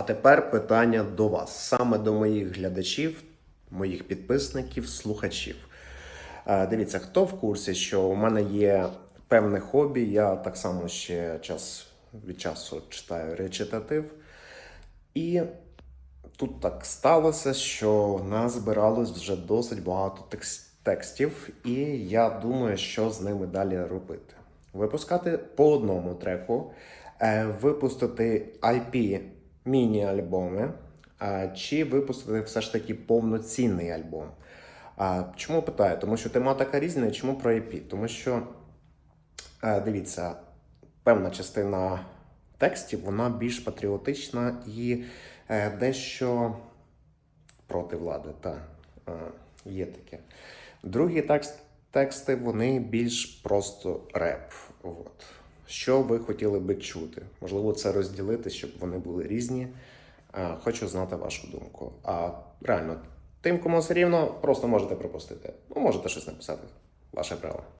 А тепер питання до вас, саме до моїх глядачів, моїх підписників, слухачів. Е, Дивіться, хто в курсі, що у мене є певне хобі. Я так само ще час від часу читаю речитатив. І тут так сталося, що назбиралось вже досить багато текстів, і я думаю, що з ними далі робити. Випускати по одному треку, е, випустити IP міні-альбоми, чи випустити все ж таки повноцінний альбом. Чому питаю? Тому що тематика різна, і чому про IP? Тому що Е, Дивіться, певна частина текстів вона більш патріотична і е, дещо проти влади. Та, е, є таке. Другі текст, тексти вони більш просто реп. От. Що ви хотіли би чути? Можливо, це розділити, щоб вони були різні. Е, Хочу знати вашу думку. А реально, тим, кому все рівно, просто можете пропустити. Ну, можете щось написати. Ваше право.